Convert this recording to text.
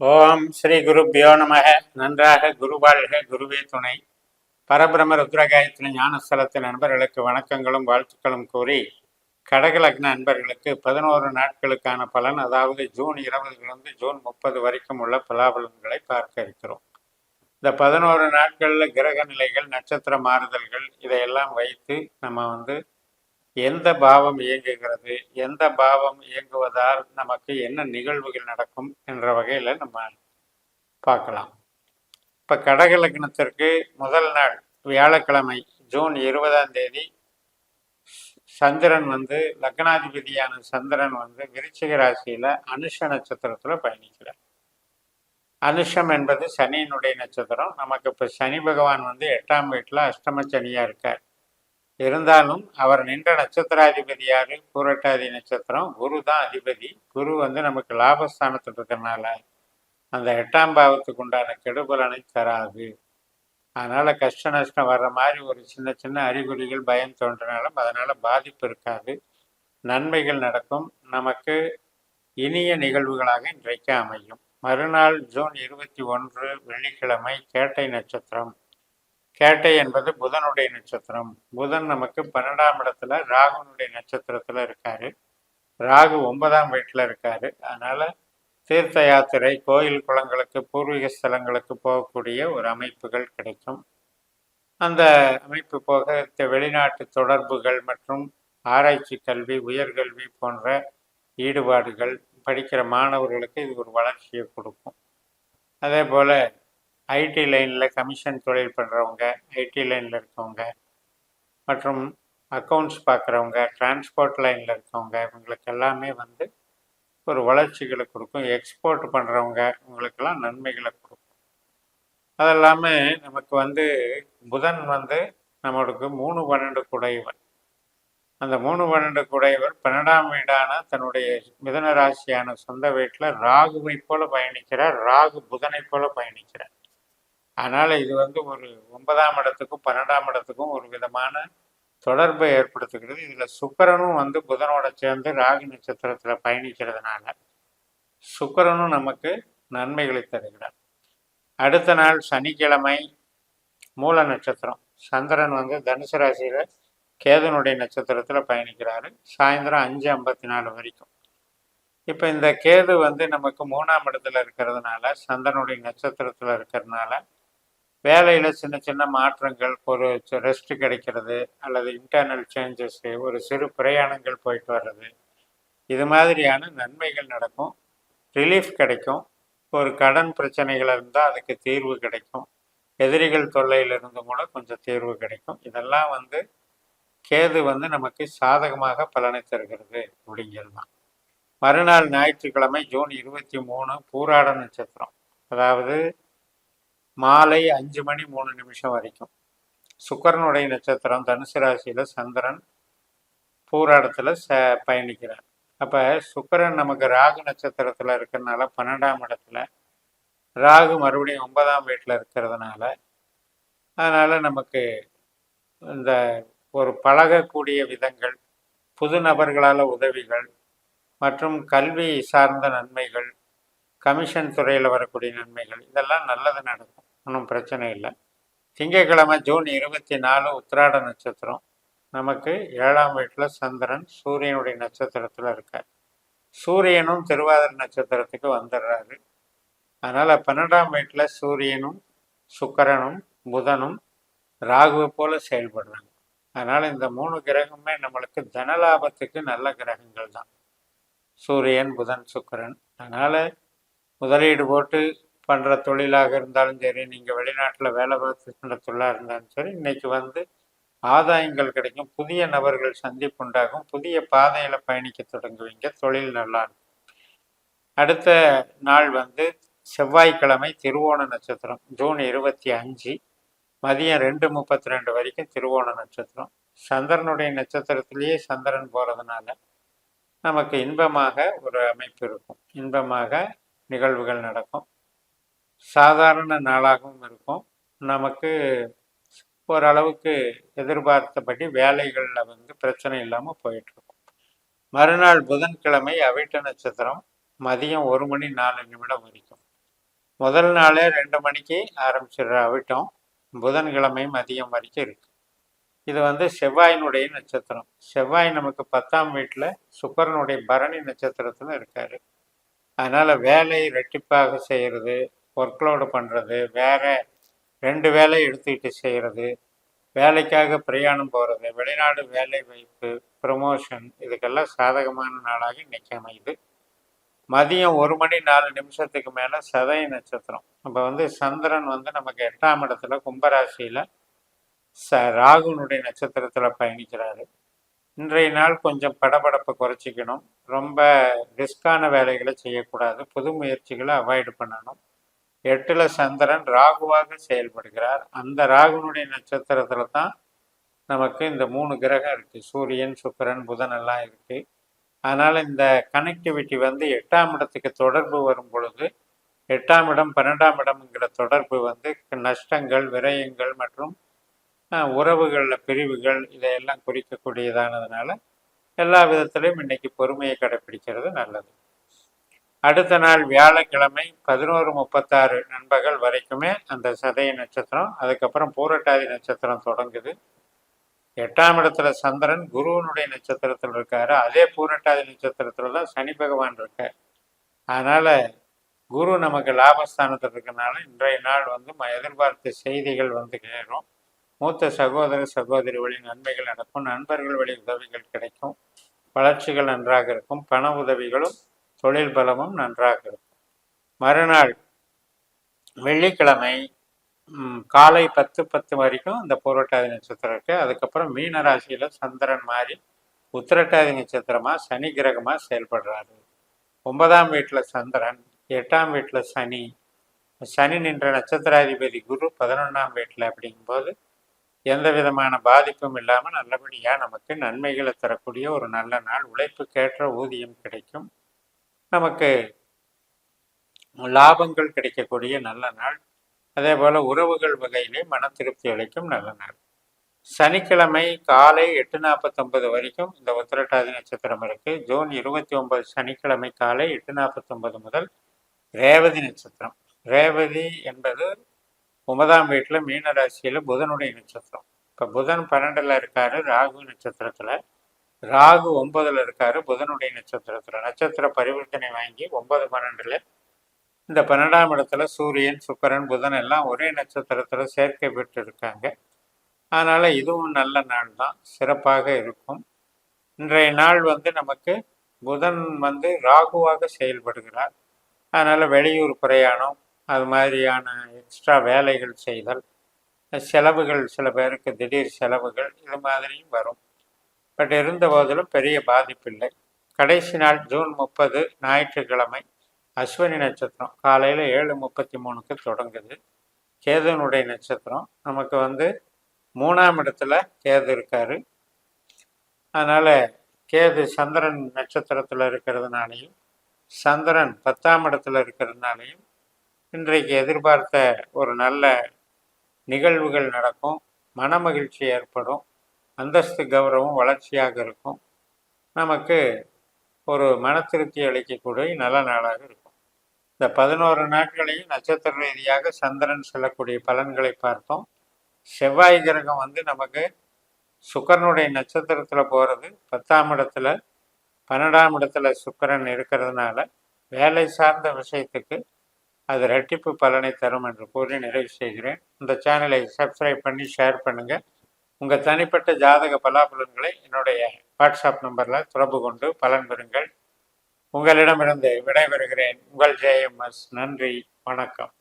ஓம் ஸ்ரீ குருப்பியோ நமக. நன்றாக குருவாழ்க குருவே துணை. பரபிரம ருத்ரகாயத்தின் ஞானஸ்தலத்தின் நண்பர்களுக்கு வணக்கங்களும் வாழ்த்துக்களும் கூறி கடகலக்ன நண்பர்களுக்கு பதினோரு நாட்களுக்கான பலன் அதாவது ஜூன் இருபதுலேருந்து ஜூன் முப்பது வரைக்கும் உள்ள பலாபலன்களை பார்க்க இருக்கிறோம். இந்த பதினோரு நாட்களில் கிரக நிலைகள் நட்சத்திர மாறுதல்கள் இதையெல்லாம் வைத்து நம்ம வந்து எந்த பாவம் இயங்குகிறது எந்த பாவம் இயங்குவதால் நமக்கு என்ன நிகழ்வுகள் நடக்கும் என்ற வகையில் நம்ம பார்க்கலாம். இப்போ கடக லக்னத்திற்கு முதல் நாள் வியாழக்கிழமை ஜூன் இருபதாம் தேதி சந்திரன் வந்து லக்னாதிபதியான சந்திரன் வந்து விருச்சிக ராசியில் அனுஷ நட்சத்திரத்தில் பயணிக்கிறார். அனுஷம் என்பது சனியினுடைய நட்சத்திரம். நமக்கு இப்போ சனி பகவான் வந்து எட்டாம் வீட்டில் அஷ்டம சனியாக இருக்கார். இருந்தாலும் அவர் நின்ற நட்சத்திராதிபதி யாரு பூரட்டாதி நட்சத்திரம். குரு தான் அதிபதி. குரு வந்து நமக்கு லாபஸ்தானத்தில் இருக்கிறனால அந்த எட்டாம் பாவத்துக்கு உண்டான கெடுபலனை தராது. அதனால கஷ்ட நஷ்டம் வர்ற மாதிரி ஒரு சின்ன சின்ன அறிகுறிகள் பயம் தோன்றினாலும் அதனால பாதிப்பு இருக்காது. நன்மைகள் நடக்கும். நமக்கு இனிய நிகழ்வுகளாக இன்றைக்கு அமையும். மறுநாள் ஜூன் இருபத்தி ஒன்று வெள்ளிக்கிழமை கேட்டை நட்சத்திரம். கேட்டை என்பது புதனுடைய நட்சத்திரம். புதன் நமக்கு பன்னெண்டாம் இடத்துல ராகுனுடைய நட்சத்திரத்துல இருக்காரு. ராகு ஒன்பதாம் வீட்டில் இருக்காரு. அதனால தீர்த்த யாத்திரை கோயில் குளங்களுக்கு பூர்வீக ஸ்தலங்களுக்கு போகக்கூடிய ஒரு அமைப்புகள் கிடைக்கும். அந்த அமைப்பு போக வெளிநாட்டு தொடர்புகள் மற்றும் ஆராய்ச்சி கல்வி உயர்கல்வி போன்ற ஈடுபாடுகள் படிக்கிற மாணவர்களுக்கு இது ஒரு வளர்ச்சியை கொடுக்கும். அதே போல் ஐடி லைனில் கமிஷன் தொழில் பண்ணுறவங்க ஐடி லைனில் இருக்கவங்க மற்றும் அக்கௌண்ட்ஸ் பார்க்குறவங்க டிரான்ஸ்போர்ட் லைனில் இருக்கவங்க இவங்களுக்கு எல்லாமே வந்து ஒரு வளர்ச்சிகளை கொடுக்கும். எக்ஸ்போர்ட் பண்ணுறவங்க இவங்களுக்கெல்லாம் நன்மைகளை கொடுக்கும். அது இல்லாமல் நமக்கு வந்து புதன் வந்து நம்மளுக்கு மூணு பன்னெண்டு குடைவர் அந்த மூணு பன்னெண்டு குடைவர் பன்னெண்டாம் வீடான தன்னுடைய மிதன ராசியான சொந்த வீட்டில் ராகுவை போல பயணிக்கிறார். ராகு புதனை போல பயணிக்கிறார். அதனால் இது வந்து ஒரு ஒன்பதாம் இடத்துக்கும் பன்னெண்டாம் இடத்துக்கும் ஒரு விதமான தொடர்பை ஏற்படுத்துகிறது. இதில் சுக்கரனும் வந்து புதனோட சேர்ந்து ராகு நட்சத்திரத்தில் பயணிக்கிறதுனால சுக்கரனும் நமக்கு நன்மைகளை தருகிறார். அடுத்த நாள் சனிக்கிழமை மூல நட்சத்திரம். சந்திரன் வந்து தனுசு ராசியில் கேதனுடைய நட்சத்திரத்தில் பயணிக்கிறாரு. சாயந்தரம் அஞ்சு ஐம்பத்தி நாலு வரைக்கும். இப்போ இந்த கேது வந்து நமக்கு மூணாம் இடத்துல இருக்கிறதுனால சந்திரனுடைய நட்சத்திரத்தில் இருக்கிறதுனால வேலையில் சின்ன சின்ன மாற்றங்கள் ஒரு ரெஸ்ட் கிடைக்கிறது அல்லது இன்டர்னல் சேஞ்சஸ்ஸு ஒரு சிறு பிரயாணங்கள் போயிட்டு வர்றது. இது மாதிரியான நன்மைகள் நடக்கும். ரிலீஃப் கிடைக்கும். ஒரு கடன் பிரச்சனைகள் இருந்தால் அதுக்கு தீர்வு கிடைக்கும். எதிரிகள் தொல்லையிலிருந்து கூட கொஞ்சம் தீர்வு கிடைக்கும். இதெல்லாம் வந்து கேது வந்து நமக்கு சாதகமாக பலனை தருகிறது அப்படிங்கிறது தான். மறுநாள் ஞாயிற்றுக்கிழமை ஜூன் இருபத்தி மூணு பூராட நட்சத்திரம். அதாவது மாலை அஞ்சு மணி மூணு நிமிஷம் வரைக்கும். சுக்கரனுடைய நட்சத்திரம் தனுசு ராசியில் சந்திரன் பூராடத்தில் ச பயணிக்கிறார். அப்போ சுக்கரன் நமக்கு ராகு நட்சத்திரத்தில் இருக்கிறதுனால பன்னெண்டாம் இடத்துல ராகு மறுபடியும் ஒன்பதாம் வீட்டில் இருக்கிறதுனால அதனால் நமக்கு இந்த ஒரு பழகக்கூடிய விதங்கள் புது நபர்களால் உதவிகள் மற்றும் கல்வி சார்ந்த நன்மைகள் கமிஷன் துறையில் வரக்கூடிய நன்மைகள் இதெல்லாம் நல்லது நடக்கும். ஒன்றும் பிரச்சனை இல்லை. திங்கக்கிழமை ஜூன் இருபத்தி நாலு உத்திராட நட்சத்திரம். நமக்கு ஏழாம் வீட்டில் சந்திரன் சூரியனுடைய நட்சத்திரத்தில் இருக்கார். சூரியனும் திருவாதிர நட்சத்திரத்துக்கு வந்துடுறாரு. அதனால் பன்னெண்டாம் வீட்டில் சூரியனும் சுக்கரனும் புதனும் ராகுவை போல செயல்படுறாங்க. அதனால் இந்த மூணு கிரகமே நம்மளுக்கு தனலாபத்துக்கு நல்ல கிரகங்கள் தான் சூரியன் புதன் சுக்கரன். அதனால் முதலீடு போட்டு பண்ணுற தொழிலாக இருந்தாலும் சரி நீங்கள் வெளிநாட்டில் வேலை பார்த்துக்கிற தொழிலாக இருந்தாலும் சரி இன்னைக்கு வந்து ஆதாயங்கள் கிடைக்கும். புதிய நபர்கள் சந்திப்பு உண்டாகும். புதிய பாதையில் பயணிக்க தொடங்குவீங்க. தொழில் நல்லா இருக்கும். அடுத்த நாள் வந்து செவ்வாய்க்கிழமை திருவோண நட்சத்திரம் ஜூன் இருபத்தி அஞ்சு. மதியம் ரெண்டு முப்பத்தி ரெண்டு வரைக்கும் திருவோண நட்சத்திரம். சந்திரனுடைய நட்சத்திரத்திலேயே சந்திரன் போகிறதுனால நமக்கு இன்பமாக ஒரு அமைப்பு இருக்கும். இன்பமாக நிகழ்வுகள் நடக்கும். சாதாரண நாளாகவும் இருக்கும். நமக்கு ஓரளவுக்கு எதிர்பார்த்தபடி வேலைகளில் வந்து பிரச்சனை இல்லாமல் போயிட்டுருக்கும். மறுநாள் புதன்கிழமை அவிட்ட நட்சத்திரம் மதியம் ஒரு மணி நாலு நிமிடம் வரைக்கும். முதல் நாளே ரெண்டு மணிக்கு ஆரம்பிச்சிடுற அவிட்டம் புதன்கிழமை மதியம் வரைக்கும் இருக்கு. இது வந்து செவ்வாயினுடைய நட்சத்திரம். செவ்வாய் நமக்கு பத்தாம் வீட்டில் சுக்கரனுடைய பரணி நட்சத்திரத்தில் இருக்காரு. அதனால் வேலை ரெட்டிப்பாக செய்கிறது ஒர்க்லோடு பண்ணுறது வேற ரெண்டு வேலை எடுத்துக்கிட்டு செய்கிறது வேலைக்காக பிரயாணம் போகிறது வெளிநாடு வேலை வாய்ப்பு ப்ரமோஷன் இதுக்கெல்லாம் சாதகமான நாளாக இன்றைக்கி அமையுது. மதியம் ஒரு மணி நாலு நிமிஷத்துக்கு மேலே சதய நட்சத்திரம். இப்போ வந்து சந்திரன் வந்து நமக்கு எட்டாம் இடத்துல கும்பராசியில் ச ராகுனுடைய நட்சத்திரத்தில் பயணிக்கிறாரு. இன்றைய நாள் கொஞ்சம் படபடப்பை குறைச்சிக்கணும். ரொம்ப ரிஸ்கான வேலைகளை செய்யக்கூடாது. புது முயற்சிகளை அவாய்டு பண்ணணும். எட்டில் சந்திரன் ராகுவாக செயல்படுகிறார். அந்த ராகுனுடைய நட்சத்திரத்தில் தான் நமக்கு இந்த மூணு கிரகம் இருக்குது சூரியன் சுக்கரன் புதன் எல்லாம் இருக்குது அதனால் இந்த கனெக்டிவிட்டி வந்து எட்டாம் இடத்துக்கு தொடர்பு வரும் பொழுது எட்டாம் இடம் பன்னெண்டாம் இடம்ங்கிற தொடர்பு வந்து நஷ்டங்கள் விரயங்கள் மற்றும் உறவுகளில் பிரிவுகள் இதையெல்லாம் குறிக்கக்கூடியதானதுனால எல்லா விதத்திலையும் இன்னைக்கு பொறுமையை கடைப்பிடிக்கிறது நல்லது. அடுத்த நாள் வியாழக்கிழமை பதினோரு முப்பத்தாறு நண்பகல் வரைக்குமே அந்த சதய நட்சத்திரம் அதுக்கப்புறம் பூரட்டாதி நட்சத்திரம் தொடங்குது. எட்டாம் இடத்துல சந்திரன் குருவனுடைய நட்சத்திரத்தில் இருக்காரு. அதே பூரட்டாதி நட்சத்திரத்தில் தான் சனி பகவான் இருக்கார். அதனால் குரு நமக்கு லாபஸ்தானத்தில் இருக்கனால இன்றைய நாள் வந்து எதிர்பார்த்த செய்திகள் வந்து கேளும் மூத்த சகோதர சகோதரி வழி நன்மைகள் நடக்கும். நண்பர்கள் வழி உதவிகள் கிடைக்கும். வளர்ச்சிகள் நன்றாக இருக்கும். பண உதவிகளும் தொழில் பலமும் நன்றாக இருக்கும். மறுநாள் வெள்ளிக்கிழமை காலை பத்து பத்து வரைக்கும் இந்த பூரட்டாதி நட்சத்திரம் இருக்கு. அதுக்கப்புறம் மீன ராசியில சந்திரன் மாறி உத்திரட்டாதி நட்சத்திரமா சனி கிரகமா செயல்படுறாரு. ஒன்பதாம் வீட்டில் சந்திரன் எட்டாம் வீட்டில் சனி. சனி நின்ற நட்சத்திராதிபதி குரு பதினொன்றாம் வீட்டில் அப்படிங்கும்போது எந்த விதமான பாதிப்பும் இல்லாமல் நல்லபடியாக நமக்கு நன்மைகளை தரக்கூடிய ஒரு நல்ல நாள். உழைப்புக்கேற்ற ஊதியம் கிடைக்கும். நமக்கு லாபங்கள் கிடைக்கக்கூடிய நல்ல நாள். அதே போல் உறவுகள் வகையிலே மன திருப்தி அளிக்கும் நல்ல நாள். சனிக்கிழமை காலை எட்டு நாற்பத்தொன்பது வரைக்கும் இந்த உத்திரட்டாதி நட்சத்திரம் இருக்கு. ஜூன் இருபத்தி ஒன்பது சனிக்கிழமை காலை எட்டு நாற்பத்தொன்பது முதல் ரேவதி நட்சத்திரம். ரேவதி என்பது ஒன்பதாம் வீட்டில் மீன ராசியில் புதனுடைய நட்சத்திரம். இப்போ புதன் பன்னெண்டில் இருக்காரு ராகு நட்சத்திரத்தில். ராகு ஒன்பதில் இருக்காரு புதனுடைய நட்சத்திரத்தில். நட்சத்திர பரிவர்த்தனை வாங்கி ஒன்பது பன்னெண்டில் இந்த பன்னெண்டாம் இடத்துல சூரியன் சுக்கரன் புதன் எல்லாம் ஒரே நட்சத்திரத்தில் சேர்க்கை பெற்று இருக்காங்க அதனால் இதுவும் நல்ல நாள் தான் சிறப்பாக இருக்கும். இன்றைய நாள் வந்து நமக்கு புதன் வந்து ராகுவாக செயல்படுகிறார். அதனால் வெளியூர் பிரயாணம் அது மாதிரியான எக்ஸ்ட்ரா வேலைகள் செய்தல் செலவுகள் சில பேருக்கு திடீர் செலவுகள் இது மாதிரியும் வரும். பட் இருந்த போதிலும் பெரிய பாதிப்பில்லை. கடைசி நாள் ஜூன் முப்பது ஞாயிற்றுக்கிழமை அஸ்வினி நட்சத்திரம். காலையில் ஏழு முப்பத்தி மூணுக்கு தொடங்குது. கேதுனுடைய நட்சத்திரம். நமக்கு வந்து மூணாம் இடத்துல கேது இருக்காரு. அதனால் கேது சந்திரன் நட்சத்திரத்தில் இருக்கிறதுனாலையும் சந்திரன் பத்தாம் இடத்துல இருக்கிறதுனாலையும் இன்றைக்கு எதிர்பார்த்த ஒரு நல்ல நிகழ்வுகள் நடக்கும். மன மகிழ்ச்சி ஏற்படும். அந்தஸ்து கௌரவம் வளர்ச்சியாக இருக்கும். நமக்கு ஒரு மன திருப்தி அளிக்கக்கூடிய நல்ல நாளாக இருக்கும். இந்த பதினோரு நாட்களையும் நட்சத்திர ரீதியாக சந்திரன் செல்லக்கூடிய பலன்களை பார்த்தோம். செவ்வாய் கிரகம் வந்து நமக்கு சுக்கரனுடைய நட்சத்திரத்தில் போகிறது பத்தாம் இடத்துல பன்னெண்டாம் இடத்துல சுக்கரன் இருக்கிறதுனால வேலை சார்ந்த விஷயத்துக்கு அது ரெட்டிப்பு பலனை தரும் என்று கூறி நிறைவு செய்கிறேன். இந்த சேனலை சப்ஸ்கிரைப் பண்ணி ஷேர் பண்ணுங்கள் உங்கள் தனிப்பட்ட ஜாதக பலாபலன்களை என்னுடைய வாட்ஸ்அப் நம்பரில் தொடர்பு கொண்டு பலன் பெறுங்கள். உங்களிடமிருந்து விடைபெறுகிறேன். உங்கள் ஜேஎம்எஸ் நன்றி. வணக்கம்.